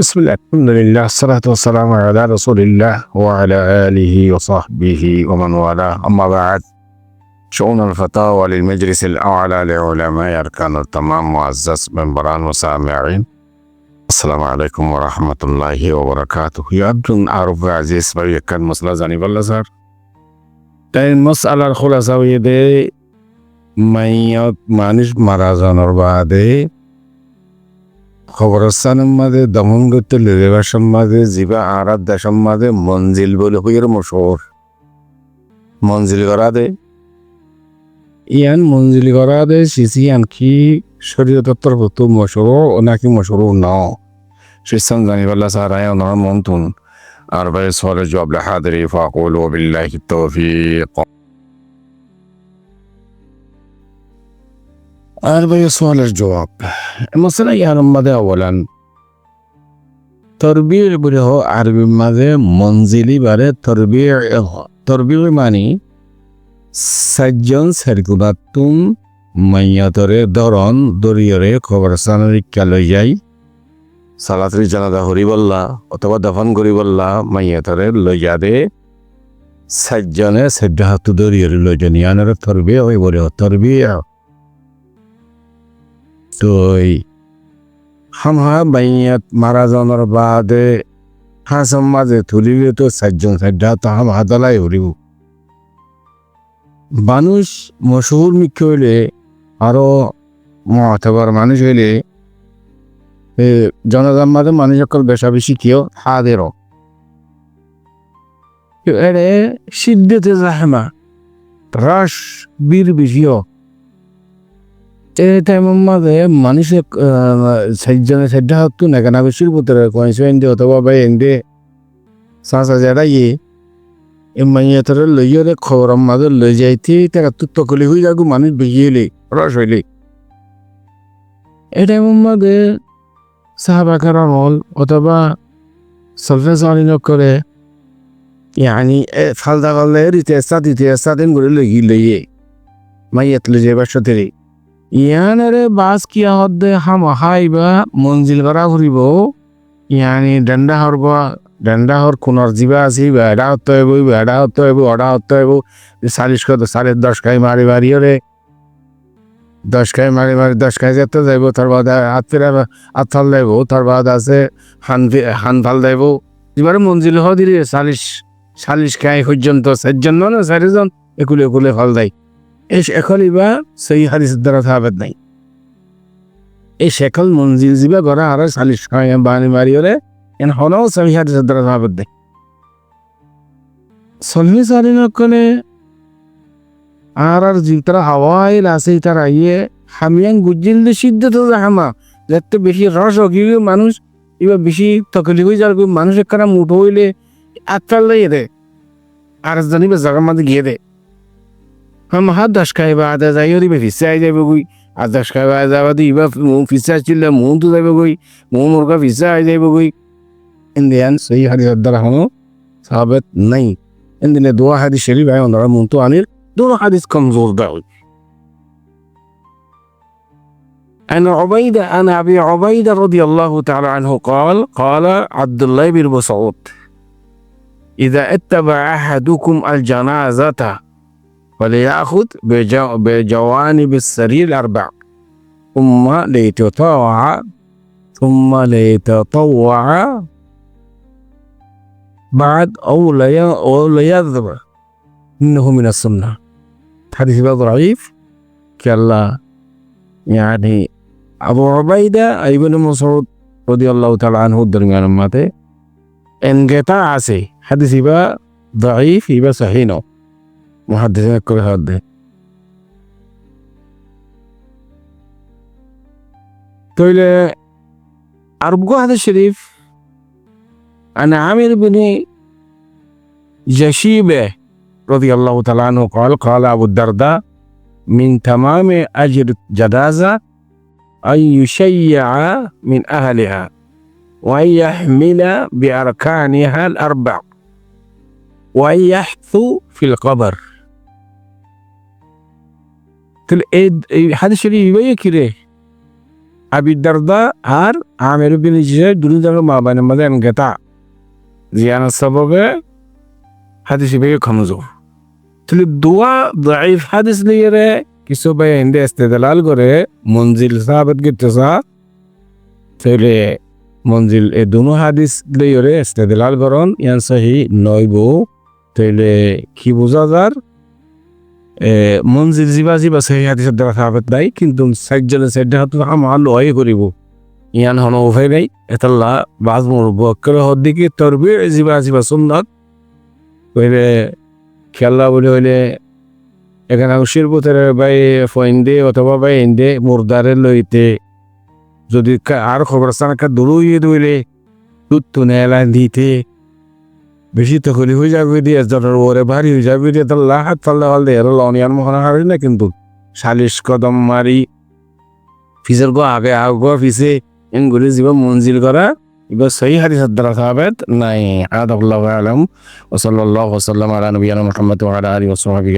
بسم الله الحمد لله الصلاة والسلام على رسول الله وعلى آله وصحبه ومن والاه أما بعد شؤون الفتاوى للمجلس الأعلى لعلماء أركان التمام معزز منبران وسامعين السلام عليكم ورحمة الله وبركاته يبدو أعرف عزيز بيكن مسلا زاني بالله صار তাই মশালার খোলাসা হয়ে দে মাইয়ত মানুষ মারা যাওয়ার বাদে জিবা আরাত দেশের মাঝে মঞ্জিল বলে হইয়ের মশোর মঞ্জিল করা দে ইয়ান মঞ্জিল করা দে সিসি আনকি শরীয় তত্ত্বর হতো মশোরো নাকি মশোরো ন শিস্তান জানিবাল্লা সারায় ওনার মন্তুন। আর ভাই সরে জবাব হাদরি, ফাকুল ও বিল্লাহি তৌফিক। আর ভাই সোয়ালের জবাব مثلا يعني ماذا اولا تربيع بره عربي ماذا منزلي بره تربيع تربيع মানে সাজ্জন সার্কুলাতুম মাইয়াতরে ধরন দরিয়রে খবরস্থানের ইচ্ছা লই যাই সালাতরি জানাদা হরি বললা অথবা দফন করি বললা মাইয়াতরে লই যা দে সাজ্জনে সেড্ডাহাতু দরিয়রে লই জানি আনারে তরবিয়া হই বলে তরবিয়া তই হামহা বাইয়াত মারা যাওয়ার বাদে হাসম মাঝে তুলিলে তো সাতজন সাইডা তো হাম হাতালাই হরিব। মানুষ মশহুর মুখ্য হইলে, আরও মহাতবার মানুষ হইলে জনগণ মাঝে মানুষ সকল বেশা বেশি কেউ হাদেরও। এরে সিদ্ধতে জাহেমা রাস বীর বেশিও মাঝে মানুষে সাইজনে সাইডা হতো না কেন ভিতরে কয়েছে এনদে অথবা মাইয়া তোর লইয়রে খবর মাঝে লই যাইতে, তারা তো তকলি হয়ে যাগো, মানুষ হইলে রস হইলে। টাইমের মাঝে সাহাবাকার আমল অথবা সলফে সালিন করে ইয়ানি ফালদা করলে রিতে সাত দিতে সাত দিন করে লই লইয়ে, মাইয়াত লই যাবার সাথে। ইয়ানারে বাস কিয়া হদ্দে হাম হাইবা মঞ্জিল করা ঘুরিব। ইয়ানি ডান্ডা হরব ডান্ডা হর কোনর জিবা আছে এডা হতে হইব এডা হতে হইব অডা হতে হইব চালিশ কত সাড়ে দশ খাই মারি মারি হরে দশ খাই মারি মারি, দশ খাই যেতে যাইব তার বাদ হাত ফেরা হাত ফাল যাইব তার বাদ আছে, হান হান ফাল যাইব এবারে মঞ্জিল হ দিলে চালিশ চালিশ খাই পর্যন্ত চারজন না চারিজন একুলে একুলে ফল দেয় এই শেখল ইবা সেই হাদিসের দ্বারা থাকবে নাই। এই শেখল মঞ্জিল জিবা গড়া আর চালিশ বানি মারি হলে এন সেই দ্বারা থাকবে নাই। সলমি সালিন করে আর আর জি তারা হাওয়াই আছে তারা হামিয়াং গুজিল সিদ্ধ তো হামা যাতে বেশি রস হকি মানুষ, এবার বেশি তকলি হয়ে যার মানুষ একখানা মুঠো হইলে আত্মাল দিয়ে দে, আর জানিবে জায়গার মধ্যে গিয়ে দেয় فما حدش كاي بعد زي دي في الساعة دي بقوي حدش كاي بعد زي دي يبقى في الساعة كلا مون تو ده بقوي مون مرقى في الساعة دي بقوي إنديان سي حديث الدرهم ثابت نين عندنا دعاء حديث شريف عيون رمون تو عنير دون حديث كمزور دعوي أن عبيدة أن أبي عبيدة رضي الله تعالى عنه قال قال عبد الله بن مسعود إذا اتبع أحدكم الجنازة وليأخذ بجو بجوانب السرير الأربع. ثم ليتطوع ثم ليتطوع. بعد أو ليذبع إنه من السنة. حديث بعض ضعيف. كلا يعني أبو عبيدة أي بن مسعود رضي الله تعالى عنه الدرمان ماتي انقطاع سي. حديث ضعيف يبقى صحيح محدثين كل هذا تقول أربقو هذا الشريف أنا عامر بن جشيبة رضي الله تعالى عنه قال قال أبو الدرداء من تمام أجر جنازة أن يشيع من أهلها وأن يحمل بأركانها الأربع وأن يحثو في القبر. তাহলে এই হাদিস শরীফ ইবাই কি রে? আবিদারদা আর আমের বিন দুনিদার মা বাইনের মাঝে এম গেতা জিয়ানের সববে হাদিস বেগে খমজো। তাহলে দোয়া দাইফ হাদিস লিয়ে রে, কিছু ভাই হিন্দে ইস্তেদলাল করে মঞ্জিল সাহাবত গিতেসা তাহলে মঞ্জিল এ দুনো হাদিস লিয়ে রে ইস্তেদলাল করন ইয়ান সহি নইব তাহলে কি বোঝা যার? মঞ্জিল জিবা জিবা সেই হাদিসের দ্বারা সাহাবত নাই কিন্তু সাইজলে সাইডে হাত আমার লয় করিব। ইয়ান হন উভয় নাই এতাল্লা বাজ মোর বক্কর হদ্দিকে তরবি জিবা জিবা সুন্নত। কইলে খেলা বলে হইলে এখানে শিরপুতের বাই ফইন্দে অথবা বাই ইন্দে মুরদারে লইতে। যদি আর খবর স্থানকা দূরই দইলে দুধ তো নেলা দিতে। বেশি তো করি হয়ে যাবে দিয়ে জনের ওরে ভারী হয়ে যাবে দিয়ে তার লাহাত পাল্লা হল দিয়ে এরা লনিয়ান মহনা হারি না কিন্তু সালিশ কদম মারি। ফিসের গো আগে আগ ফিসে এনগুলি জীবন মঞ্জিল করা, এবার সহি হাদিসের দ্বারা সাহাবেদ নাই। আদাবুল্লাহ আলম। ওসল্লাল্লাহু ওয়াসাল্লাম আলা নবিয়ানা আলম মোহাম্মদ আলী ওসহাবি